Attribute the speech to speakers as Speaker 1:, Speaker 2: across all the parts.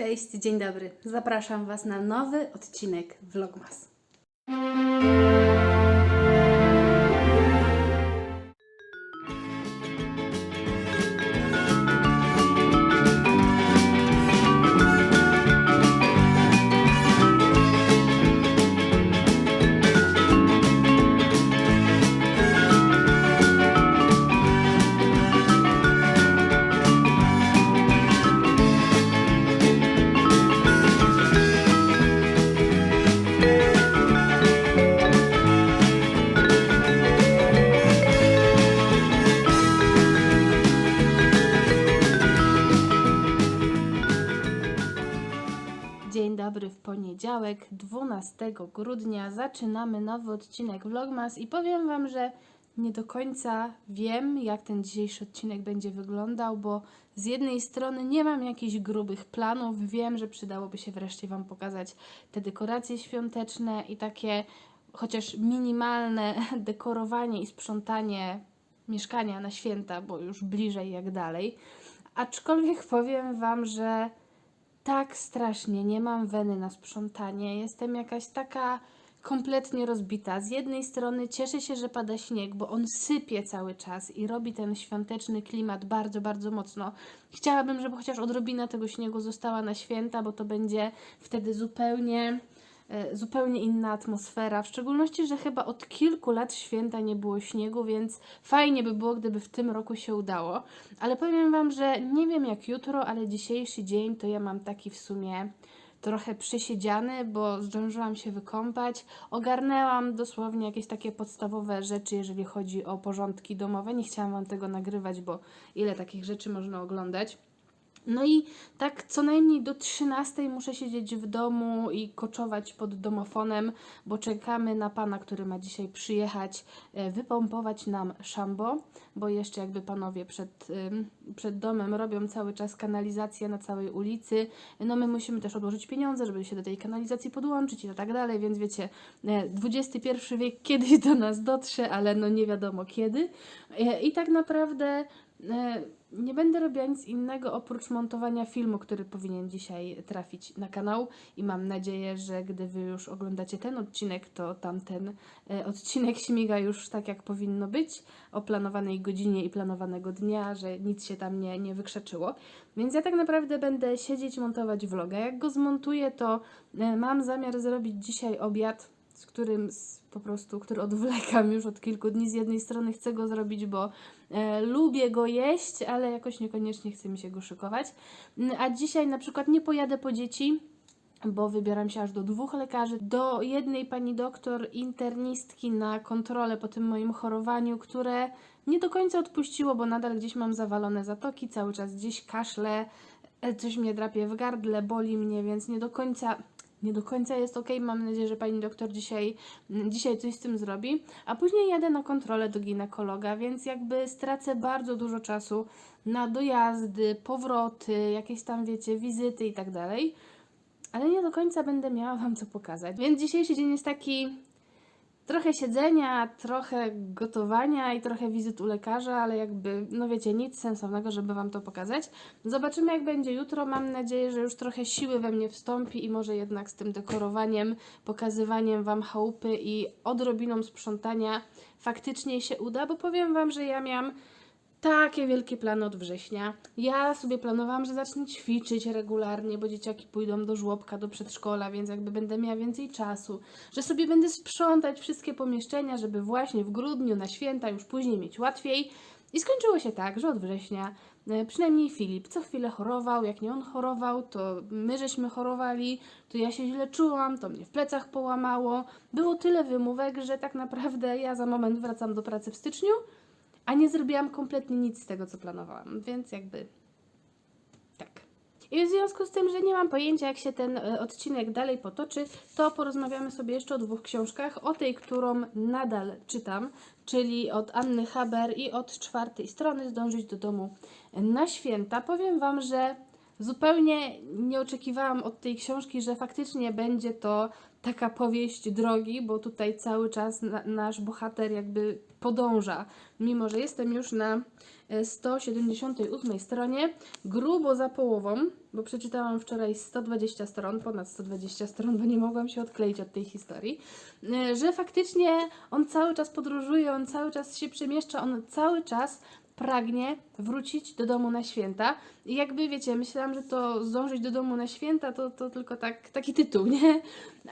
Speaker 1: Cześć, dzień dobry. Zapraszam Was na nowy odcinek Vlogmas. Dzień dobry w poniedziałek, 12 grudnia. Zaczynamy nowy odcinek Vlogmas i powiem Wam, że nie do końca wiem, jak ten dzisiejszy odcinek będzie wyglądał, bo z jednej strony nie mam jakichś grubych planów. Wiem, że przydałoby się wreszcie Wam pokazać te dekoracje świąteczne i takie chociaż minimalne dekorowanie i sprzątanie mieszkania na święta, bo już bliżej jak dalej. Aczkolwiek powiem Wam, że tak strasznie nie mam weny na sprzątanie. Jestem jakaś taka kompletnie rozbita. Z jednej strony cieszę się, że pada śnieg, bo on sypie cały czas i robi ten świąteczny klimat bardzo, bardzo mocno. Chciałabym, żeby chociaż odrobina tego śniegu została na święta, bo to będzie wtedy zupełnie zupełnie inna atmosfera. W szczególności, że chyba od kilku lat święta nie było śniegu, więc fajnie by było, gdyby w tym roku się udało. Ale powiem Wam, że nie wiem jak jutro, ale dzisiejszy dzień to ja mam taki w sumie trochę przesiedziany, bo zdążyłam się wykąpać. Ogarnęłam dosłownie jakieś takie podstawowe rzeczy, jeżeli chodzi o porządki domowe. Nie chciałam Wam tego nagrywać, bo ile takich rzeczy można oglądać. No i tak co najmniej do 13 muszę siedzieć w domu i koczować pod domofonem, bo czekamy na pana, który ma dzisiaj przyjechać, e, wypompować nam szambo, bo jeszcze jakby panowie przed, przed domem robią cały czas kanalizację na całej ulicy. No my musimy też odłożyć pieniądze, żeby się do tej kanalizacji podłączyć i tak dalej, więc wiecie, e, XXI wiek kiedyś do nas dotrze, ale no nie wiadomo kiedy. E, I tak naprawdę E, Nie będę robiła nic innego oprócz montowania filmu, który powinien dzisiaj trafić na kanał i mam nadzieję, że gdy Wy już oglądacie ten odcinek, to tamten e, odcinek śmiga już tak jak powinno być o planowanej godzinie i planowanego dnia, że nic się tam nie, nie wykrzaczyło. Więc ja tak naprawdę będę siedzieć, montować vloga. Jak go zmontuję, to e, mam zamiar zrobić dzisiaj obiad, z którym po prostu, który odwlekam już od kilku dni. Z jednej strony chcę go zrobić, bo e, lubię go jeść, ale jakoś niekoniecznie chce mi się go szykować. Mm, A dzisiaj na przykład nie pojadę po dzieci, bo wybieram się aż do dwóch lekarzy. Do jednej pani doktor internistki na kontrolę po tym moim chorowaniu, które nie do końca odpuściło, bo nadal gdzieś mam zawalone zatoki, cały czas gdzieś kaszle, e, coś mnie drapie w gardle, boli mnie, więc nie do końca nie do końca jest ok. Mam nadzieję, że pani doktor dzisiaj, mm, dzisiaj coś z tym zrobi. A później jadę na kontrolę do ginekologa, więc jakby stracę bardzo dużo czasu na dojazdy, powroty, jakieś tam, wiecie, wizyty i tak dalej. Ale nie do końca będę miała Wam co pokazać. Więc dzisiejszy dzień jest taki trochę siedzenia, trochę gotowania i trochę wizyt u lekarza, ale jakby, no wiecie, nic sensownego, żeby Wam to pokazać. Zobaczymy, jak będzie jutro. Mam nadzieję, że już trochę siły we mnie wstąpi i może jednak z tym dekorowaniem, pokazywaniem Wam chałupy i odrobiną sprzątania faktycznie się uda, bo powiem Wam, że ja miałam takie wielkie plany od września. Ja sobie planowałam, że zacznę ćwiczyć regularnie, bo dzieciaki pójdą do żłobka, do przedszkola, więc jakby będę miała więcej czasu. Że sobie będę sprzątać wszystkie pomieszczenia, żeby właśnie w grudniu na święta już później mieć łatwiej. I skończyło się tak, że od września e, przynajmniej Filip co chwilę chorował. Jak nie on chorował, to my żeśmy chorowali, to ja się źle czułam, to mnie w plecach połamało. Było tyle wymówek, że tak naprawdę ja za moment wracam do pracy w styczniu a nie zrobiłam kompletnie nic z tego, co planowałam, więc jakby tak. I w związku z tym, że nie mam pojęcia, jak się ten e, odcinek dalej potoczy, to porozmawiamy sobie jeszcze o dwóch książkach. O tej, którą nadal czytam, czyli od Anny Haber i od czwartej strony Zdążyć do domu na święta. Powiem Wam, że zupełnie nie oczekiwałam od tej książki, że faktycznie będzie to taka powieść drogi, bo tutaj cały czas na, nasz bohater jakby podąża. Mimo, że jestem już na e, 178 stronie, grubo za połową, bo przeczytałam wczoraj 120 stron, ponad 120 stron, bo nie mogłam się odkleić od tej historii, e, że faktycznie on cały czas podróżuje, on cały czas się przemieszcza, on cały czas pragnie wrócić do domu na święta. I jakby wiecie, myślałam, że to zdążyć do domu na święta to, to tylko tak, taki tytuł, nie?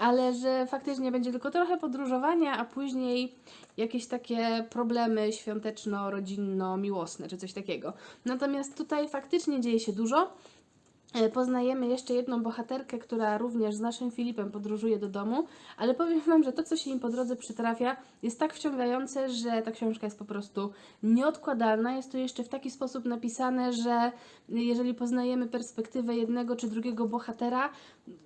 Speaker 1: Ale że faktycznie będzie tylko trochę podróżowania, a później jakieś takie problemy świąteczno-rodzinno-miłosne czy coś takiego. Natomiast tutaj faktycznie dzieje się dużo. E, Poznajemy jeszcze jedną bohaterkę, która również z naszym Filipem podróżuje do domu, ale powiem Wam, że to, co się im po drodze przytrafia, jest tak wciągające, że ta książka jest po prostu nieodkładalna. Jest to jeszcze w taki sposób napisane, że jeżeli poznajemy perspektywę jednego czy drugiego bohatera,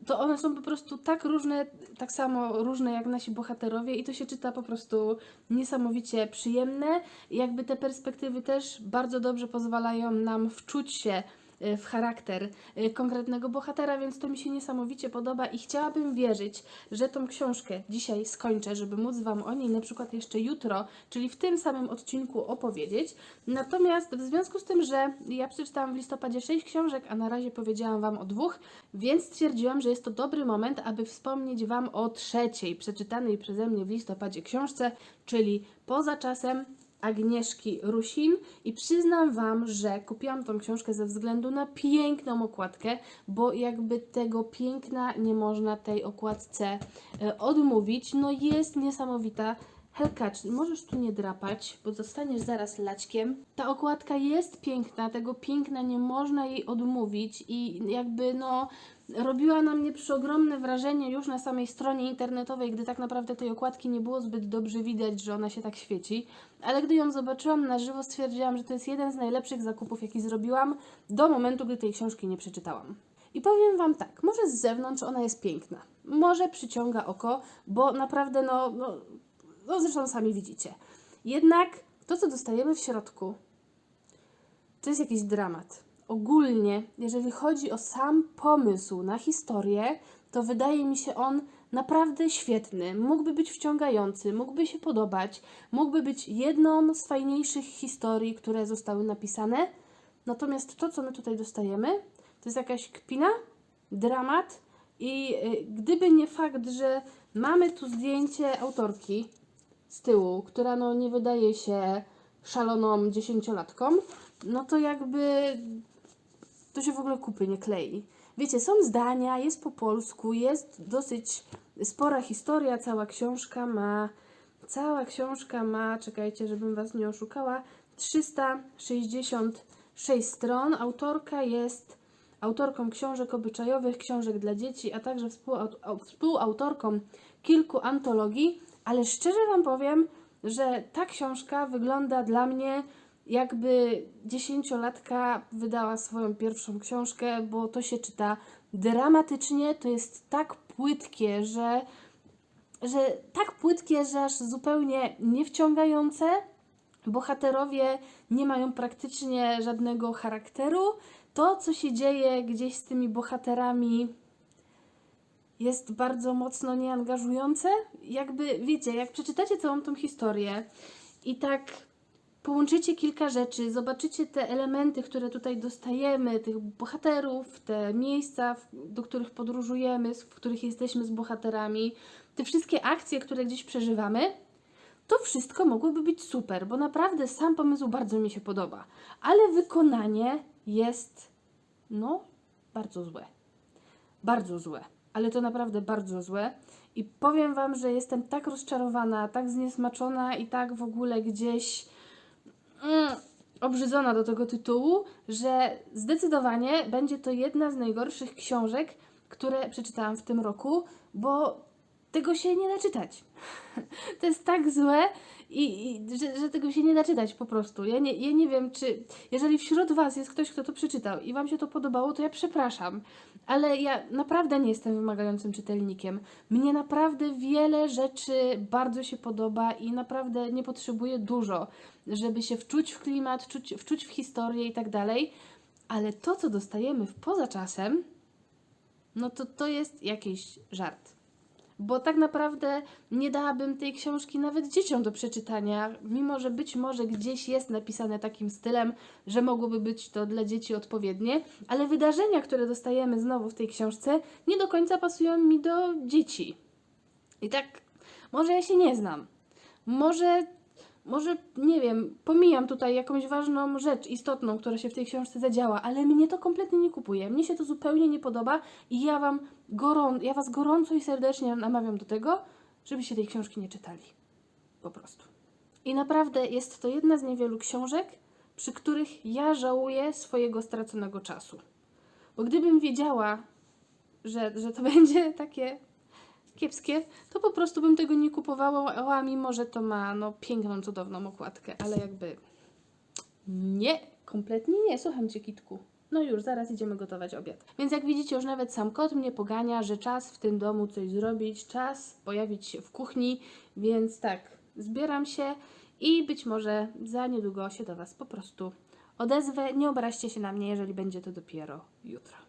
Speaker 1: to one są po prostu tak różne, tak samo różne jak nasi bohaterowie i to się czyta po prostu niesamowicie przyjemne. Jakby te perspektywy też bardzo dobrze pozwalają nam wczuć się w charakter e, konkretnego bohatera, więc to mi się niesamowicie podoba i chciałabym wierzyć, że tą książkę dzisiaj skończę, żeby móc Wam o niej na przykład jeszcze jutro, czyli w tym samym odcinku opowiedzieć. Natomiast w związku z tym, że ja przeczytałam w listopadzie 6 książek, a na razie powiedziałam Wam o dwóch, więc stwierdziłam, że jest to dobry moment, aby wspomnieć Wam o trzeciej przeczytanej przeze mnie w listopadzie książce, czyli Poza czasem Agnieszki Rusin i przyznam Wam, że kupiłam tą książkę ze względu na piękną okładkę, bo jakby tego piękna nie można tej okładce e, odmówić. No jest niesamowita. Helkacz, możesz tu nie drapać, bo zostaniesz zaraz laćkiem. Ta okładka jest piękna, tego piękna nie można jej odmówić i jakby no robiła na mnie przeogromne wrażenie już na samej stronie internetowej, gdy tak naprawdę tej okładki nie było zbyt dobrze widać, że ona się tak świeci. Ale gdy ją zobaczyłam na żywo, stwierdziłam, że to jest jeden z najlepszych zakupów, jaki zrobiłam do momentu, gdy tej książki nie przeczytałam. I powiem Wam tak, może z zewnątrz ona jest piękna, może przyciąga oko, bo naprawdę no, no, no zresztą sami widzicie. Jednak to, co dostajemy w środku, to jest jakiś dramat. Ogólnie, jeżeli chodzi o sam pomysł na historię, to wydaje mi się on naprawdę świetny. Mógłby być wciągający, mógłby się podobać, mógłby być jedną z fajniejszych historii, które zostały napisane. Natomiast to, co my tutaj dostajemy, to jest jakaś kpina, dramat i y, gdyby nie fakt, że mamy tu zdjęcie autorki z tyłu, która no nie wydaje się szaloną dziesięciolatką, no to jakby to się w ogóle kupy nie klei. Wiecie, są zdania, jest po polsku, jest dosyć spora historia, cała książka ma, cała książka ma, czekajcie, żebym Was nie oszukała, 366 stron. Autorka jest autorką książek obyczajowych, książek dla dzieci, a także współaut- au- współautorką kilku antologii, ale szczerze Wam powiem, że ta książka wygląda dla mnie jakby dziesięciolatka wydała swoją pierwszą książkę, bo to się czyta dramatycznie, to jest tak płytkie, że, że tak płytkie, że aż zupełnie niewciągające. Bohaterowie nie mają praktycznie żadnego charakteru. To, co się dzieje gdzieś z tymi bohaterami, jest bardzo mocno nieangażujące. Jakby, wiecie, jak przeczytacie całą tą historię i tak połączycie kilka rzeczy, zobaczycie te elementy, które tutaj dostajemy, tych bohaterów, te miejsca, do których podróżujemy, w których jesteśmy z bohaterami, te wszystkie akcje, które gdzieś przeżywamy, to wszystko mogłoby być super, bo naprawdę sam pomysł bardzo mi się podoba, ale wykonanie jest, no, bardzo złe. Bardzo złe, ale to naprawdę bardzo złe. I powiem Wam, że jestem tak rozczarowana, tak zniesmaczona i tak w ogóle gdzieś mm, obrzydzona do tego tytułu, że zdecydowanie będzie to jedna z najgorszych książek, które przeczytałam w tym roku, bo tego się nie da czytać. To jest tak złe, i, i że, że tego się nie da czytać po prostu. Ja nie, ja nie wiem, czy jeżeli wśród Was jest ktoś, kto to przeczytał i Wam się to podobało, to ja przepraszam, ale ja naprawdę nie jestem wymagającym czytelnikiem. Mnie naprawdę wiele rzeczy bardzo się podoba i naprawdę nie potrzebuję dużo, żeby się wczuć w klimat, wczuć, wczuć w historię i tak dalej, ale to, co dostajemy w poza czasem, no to to jest jakiś żart. Bo tak naprawdę nie dałabym tej książki nawet dzieciom do przeczytania, mimo że być może gdzieś jest napisane takim stylem, że mogłoby być to dla dzieci odpowiednie, ale wydarzenia, które dostajemy znowu w tej książce, nie do końca pasują mi do dzieci. I tak, może ja się nie znam. Może, może, nie wiem, pomijam tutaj jakąś ważną rzecz, istotną, która się w tej książce zadziała, ale mnie to kompletnie nie kupuje. Mnie się to zupełnie nie podoba i ja wam gorą, ja was gorąco i serdecznie namawiam do tego, żebyście tej książki nie czytali. Po prostu. I naprawdę jest to jedna z niewielu książek, przy których ja żałuję swojego straconego czasu. Bo gdybym wiedziała, że, że to będzie takie kiepskie, to po prostu bym tego nie kupowała, mimo że to ma no, piękną, cudowną okładkę, ale jakby nie, kompletnie nie. Słucham Cię, Kitku. No już, zaraz idziemy gotować obiad. Więc jak widzicie, już nawet sam kot mnie pogania, że czas w tym domu coś zrobić, czas pojawić się w kuchni, więc tak, zbieram się i być może za niedługo się do Was po prostu odezwę. Nie obraźcie się na mnie, jeżeli będzie to dopiero jutro.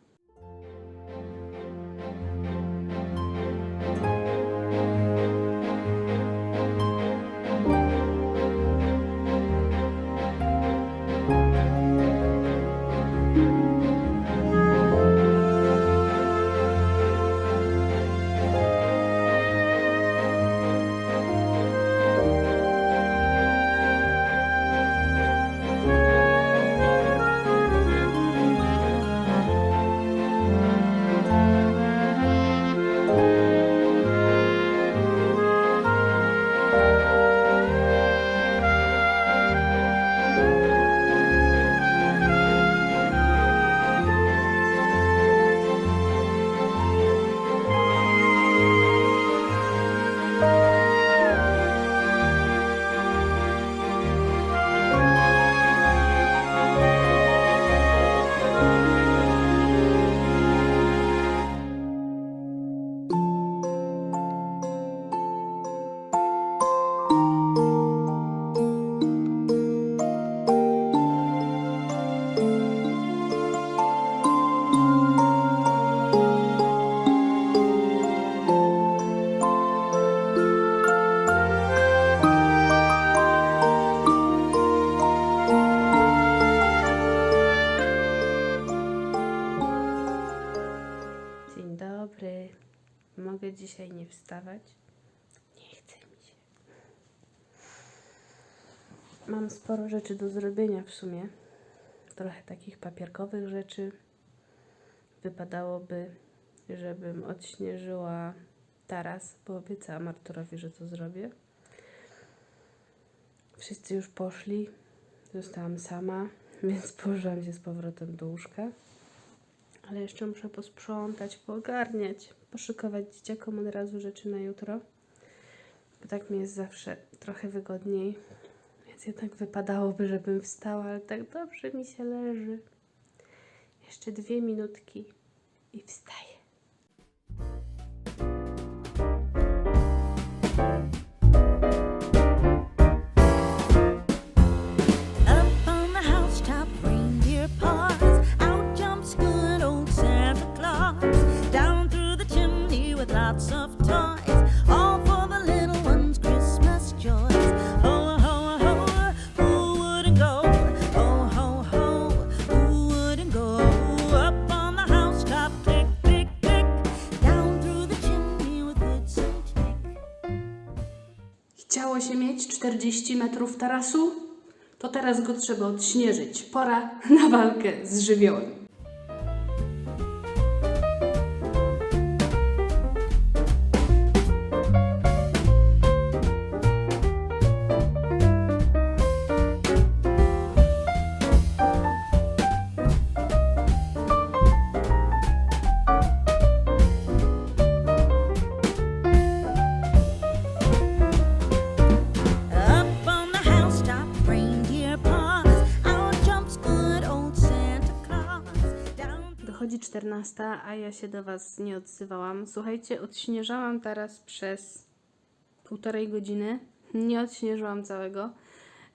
Speaker 1: Wstawać? Nie chce mi się. Mam sporo rzeczy do zrobienia w sumie. Trochę takich papierkowych rzeczy. Wypadałoby, żebym odśnieżyła taras, bo obiecałam Arturowi, że to zrobię. Wszyscy już poszli. Zostałam sama, więc położyłam się z powrotem do łóżka. Ale jeszcze muszę posprzątać, poogarniać, poszykować dzieciakom od razu rzeczy na jutro. Bo tak mi jest zawsze trochę wygodniej. Więc jednak wypadałoby, żebym wstała, ale tak dobrze mi się leży. Jeszcze dwie minutki i wstaję. To teraz go trzeba odśnieżyć. Pora na walkę z żywiołem. 14, a ja się do Was nie odzywałam. Słuchajcie, odśnieżałam teraz przez półtorej godziny. Nie odśnieżyłam całego.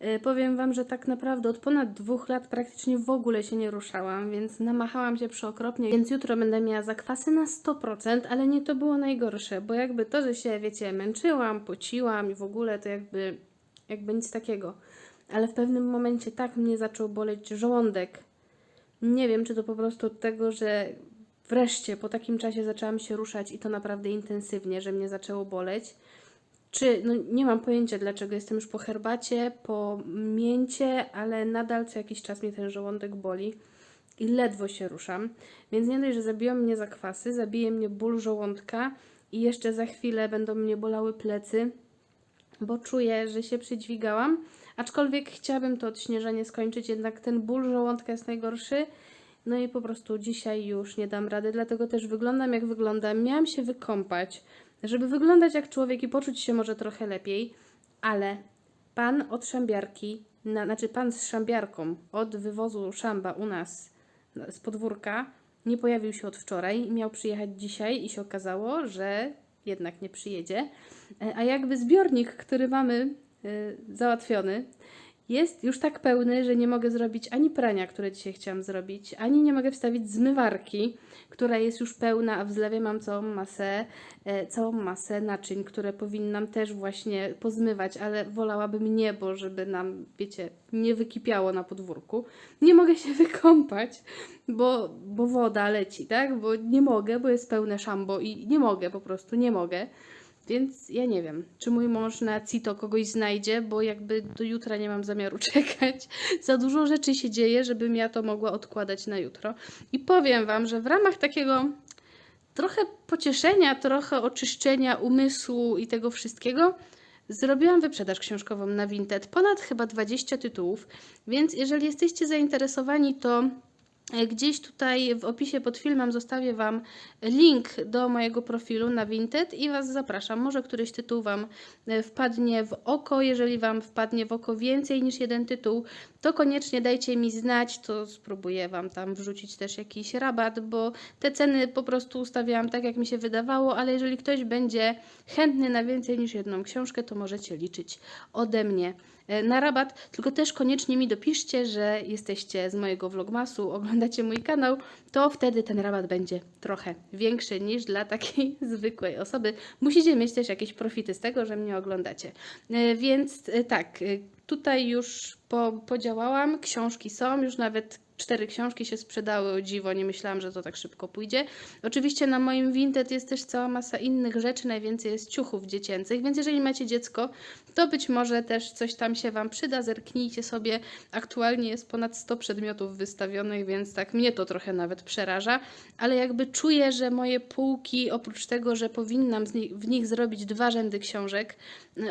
Speaker 1: E, Powiem Wam, że tak naprawdę od ponad dwóch lat praktycznie w ogóle się nie ruszałam, więc namachałam się przeokropnie, więc jutro będę miała zakwasy na 100%, ale nie to było najgorsze, bo jakby to, że się, wiecie, męczyłam, pociłam i w ogóle to jakby, jakby nic takiego. Ale w pewnym momencie tak mnie zaczął boleć żołądek. Nie wiem, czy to po prostu od tego, że wreszcie po takim czasie zaczęłam się ruszać i to naprawdę intensywnie, że mnie zaczęło boleć. Czy, no nie mam pojęcia dlaczego, jestem już po herbacie, po mięcie, ale nadal co jakiś czas mnie ten żołądek boli i ledwo się ruszam. Więc nie dość, że zabiją mnie zakwasy, zabije mnie ból żołądka i jeszcze za chwilę będą mnie bolały plecy, bo czuję, że się przydźwigałam. Aczkolwiek chciałabym to odśnieżenie skończyć, jednak ten ból żołądka jest najgorszy. No i po prostu dzisiaj już nie dam rady, dlatego też wyglądam jak wyglądam. Miałam się wykąpać, żeby wyglądać jak człowiek i poczuć się może trochę lepiej, ale pan od szambiarki, na, znaczy pan z szambiarką od wywozu szamba u nas no, z podwórka nie pojawił się od wczoraj, miał przyjechać dzisiaj i się okazało, że jednak nie przyjedzie. E, A jakby zbiornik, który mamy załatwiony, jest już tak pełny, że nie mogę zrobić ani prania, które dzisiaj chciałam zrobić, ani nie mogę wstawić zmywarki, która jest już pełna, a w zlewie mam całą masę, e, całą masę naczyń, które powinnam też właśnie pozmywać, ale wolałabym nie, bo żeby nam, wiecie, nie wykipiało na podwórku. Nie mogę się wykąpać, bo, bo woda leci, tak? Bo nie mogę, bo jest pełne szambo i nie mogę, po prostu nie mogę. Więc ja nie wiem, czy mój mąż na CITO kogoś znajdzie, bo jakby do jutra nie mam zamiaru czekać. Za dużo rzeczy się dzieje, żebym ja to mogła odkładać na jutro. I powiem Wam, że w ramach takiego trochę pocieszenia, trochę oczyszczenia umysłu i tego wszystkiego, zrobiłam wyprzedaż książkową na Vinted. Ponad chyba 20 tytułów, więc jeżeli jesteście zainteresowani, to Gdzieś tutaj w opisie pod filmem zostawię Wam link do mojego profilu na Vinted i Was zapraszam. Może któryś tytuł Wam e, wpadnie w oko. Jeżeli Wam wpadnie w oko więcej niż jeden tytuł, to koniecznie dajcie mi znać, to spróbuję Wam tam wrzucić też jakiś rabat, bo te ceny po prostu ustawiałam tak, jak mi się wydawało, ale jeżeli ktoś będzie chętny na więcej niż jedną książkę, to możecie liczyć ode mnie e, na rabat, tylko też koniecznie mi dopiszcie, że jesteście z mojego vlogmasu, oglądacie mój kanał, to wtedy ten rabat będzie trochę większy niż dla takiej zwykłej osoby. Musicie mieć też jakieś profity z tego, że mnie oglądacie. E, Więc e, tak, e, tutaj już po, podziałałam, książki są, już nawet cztery książki się sprzedały, o dziwo, nie myślałam, że to tak szybko pójdzie. Oczywiście na moim Vinted jest też cała masa innych rzeczy, najwięcej jest ciuchów dziecięcych, więc jeżeli macie dziecko, to być może też coś tam się Wam przyda, zerknijcie sobie. Aktualnie jest ponad 100 przedmiotów wystawionych, więc tak mnie to trochę nawet przeraża, ale jakby czuję, że moje półki, oprócz tego, że powinnam w nich zrobić dwa rzędy książek,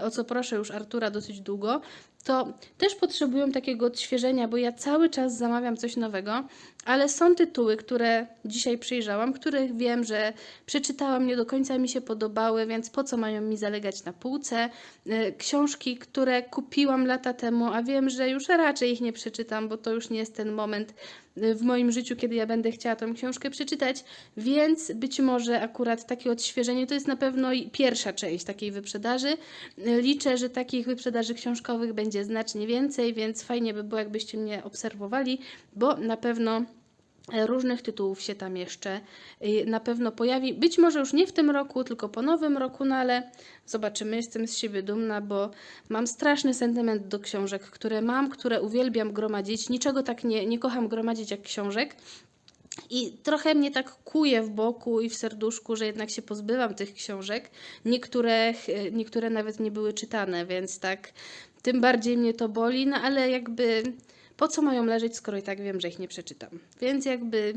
Speaker 1: o co proszę już Artura dosyć długo, to też potrzebują takiego odświeżenia, bo ja cały czas zamawiam coś nowego, ale są tytuły, które dzisiaj przyjrzałam, których wiem, że przeczytałam, nie do końca mi się podobały, więc po co mają mi zalegać na półce? E, Książki, które kupiłam lata temu, a wiem, że już raczej ich nie przeczytam, bo to już nie jest ten moment e, w moim życiu, kiedy ja będę chciała tą książkę przeczytać, więc być może akurat takie odświeżenie to jest na pewno pierwsza część takiej wyprzedaży. E, Liczę, że takich wyprzedaży książkowych będzie znacznie więcej, więc fajnie by było, jakbyście mnie obserwowali, bo na pewno różnych tytułów się tam jeszcze y, na pewno pojawi. Być może już nie w tym roku, tylko po nowym roku, no ale zobaczymy. Jestem z siebie dumna, bo mam straszny sentyment do książek, które mam, które uwielbiam gromadzić. Niczego tak nie, nie kocham gromadzić jak książek. I trochę mnie tak kuje w boku i w serduszku, że jednak się pozbywam tych książek. Niektóre, niektóre nawet nie były czytane, więc tak tym bardziej mnie to boli, no ale jakby po co mają leżeć, skoro i tak wiem, że ich nie przeczytam. Więc jakby,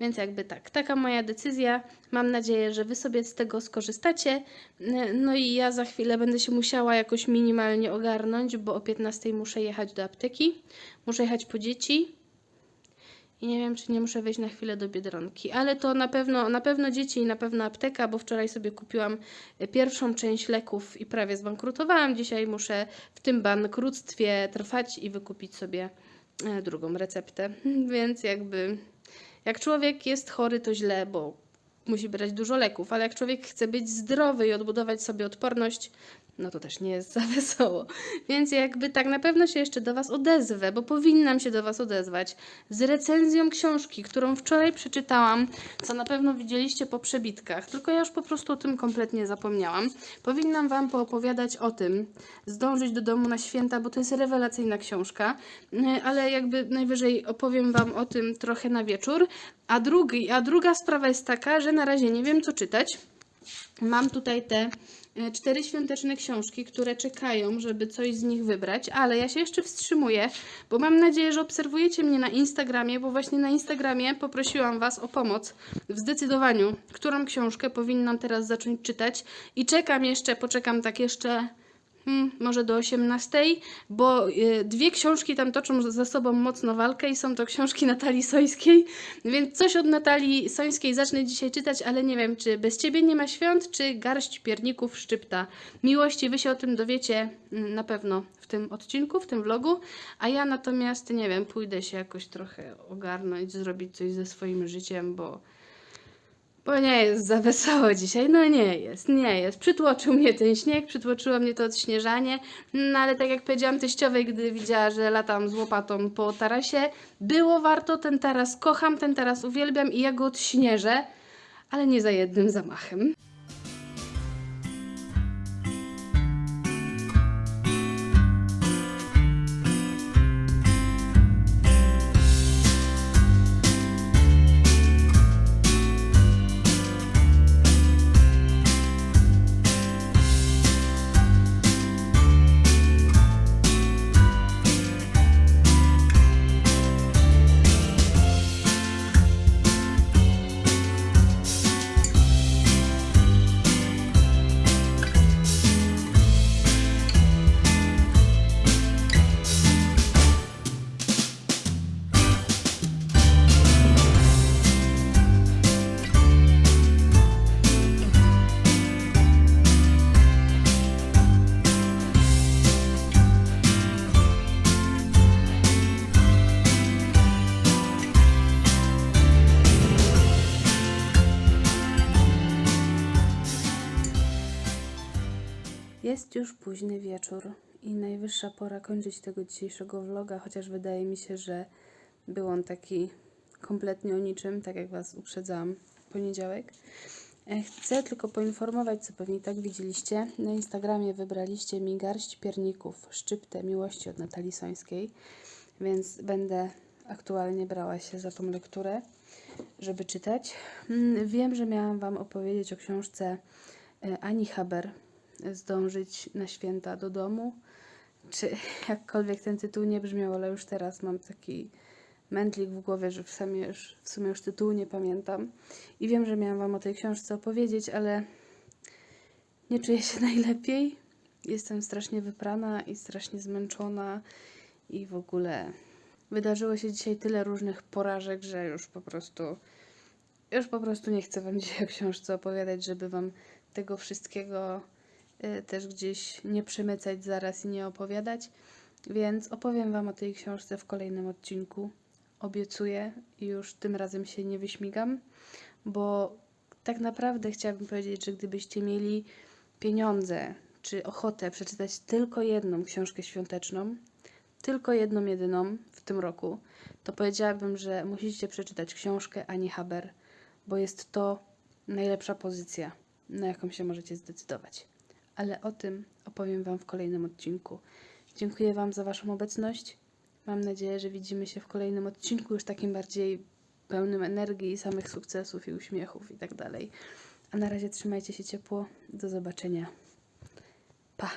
Speaker 1: więc jakby tak, taka moja decyzja. Mam nadzieję, że Wy sobie z tego skorzystacie. No i ja za chwilę będę się musiała jakoś minimalnie ogarnąć, bo o 15 muszę jechać do apteki, muszę jechać po dzieci. I nie wiem, czy nie muszę wejść na chwilę do Biedronki, ale to na pewno, na pewno dzieci i na pewno apteka, bo wczoraj sobie kupiłam e, pierwszą część leków i prawie zbankrutowałam. Dzisiaj muszę w tym bankructwie trwać i wykupić sobie e, drugą receptę. Więc jakby jak człowiek jest chory, to źle, bo musi brać dużo leków, ale jak człowiek chce być zdrowy i odbudować sobie odporność, no to też nie jest za wesoło. Więc jakby tak na pewno się jeszcze do Was odezwę, bo powinnam się do Was odezwać z recenzją książki, którą wczoraj przeczytałam, co na pewno widzieliście po przebitkach, tylko ja już po prostu o tym kompletnie zapomniałam. Powinnam Wam poopowiadać o tym, zdążyć do domu na święta, bo to jest rewelacyjna książka, Yy, ale jakby najwyżej opowiem Wam o tym trochę na wieczór. A, drugi, a druga sprawa jest taka, że na razie nie wiem co czytać. Mam tutaj te cztery świąteczne książki, które czekają, żeby coś z nich wybrać, ale ja się jeszcze wstrzymuję, bo mam nadzieję, że obserwujecie mnie na Instagramie, bo właśnie na Instagramie poprosiłam Was o pomoc w zdecydowaniu, którą książkę powinnam teraz zacząć czytać. I czekam jeszcze, poczekam tak jeszcze Hmm, może do 18, bo y, dwie książki tam toczą ze sobą mocno walkę i są to książki Natalii Sońskiej, więc coś od Natalii Sońskiej zacznę dzisiaj czytać, ale nie wiem, czy Bez Ciebie nie ma świąt, czy Garść pierników szczypta. Miłości, Wy się o tym dowiecie mm, na pewno w tym odcinku, w tym vlogu, a ja natomiast, nie wiem, pójdę się jakoś trochę ogarnąć, zrobić coś ze swoim życiem, bo... Bo nie jest za wesoło dzisiaj. No nie jest, nie jest. Przytłoczył mnie ten śnieg, przytłoczyło mnie to odśnieżanie. No ale tak jak powiedziałam teściowej, gdy widziała, że latam z łopatą po tarasie, było warto. Ten taras kocham, ten taras uwielbiam i ja go odśnieżę, ale nie za jednym zamachem. Już późny wieczór i najwyższa pora kończyć tego dzisiejszego vloga, chociaż wydaje mi się, że był on taki kompletnie o niczym, tak jak Was uprzedzałam w poniedziałek. E, Chcę tylko poinformować, co pewnie tak widzieliście. Na Instagramie wybraliście mi garść pierników, szczyptę miłości od Natalii Sońskiej, więc będę aktualnie brała się za tą lekturę, żeby czytać. Mm, Wiem, że miałam Wam opowiedzieć o książce e, Ani Haber, zdążyć na święta do domu. Czy jakkolwiek ten tytuł nie brzmiał, ale już teraz mam taki mętlik w głowie, że w sumie już, w sumie już tytułu nie pamiętam. I wiem, że miałam Wam o tej książce opowiedzieć, ale nie czuję się najlepiej. Jestem strasznie wyprana i strasznie zmęczona i w ogóle wydarzyło się dzisiaj tyle różnych porażek, że już po prostu już po prostu nie chcę Wam dzisiaj o książce opowiadać, żeby Wam tego wszystkiego też gdzieś nie przemycać zaraz i nie opowiadać. Więc opowiem Wam o tej książce w kolejnym odcinku. Obiecuję już tym razem się nie wyśmigam, bo tak naprawdę chciałabym powiedzieć, że gdybyście mieli pieniądze czy ochotę przeczytać tylko jedną książkę świąteczną, tylko jedną jedyną w tym roku, to powiedziałabym, że musicie przeczytać książkę Ani Haber, bo jest to najlepsza pozycja, na jaką się możecie zdecydować. Ale o tym opowiem Wam w kolejnym odcinku. Dziękuję Wam za Waszą obecność. Mam nadzieję, że widzimy się w kolejnym odcinku, już takim bardziej pełnym energii, samych sukcesów i uśmiechów i tak dalej. A na razie trzymajcie się ciepło. Do zobaczenia. Pa!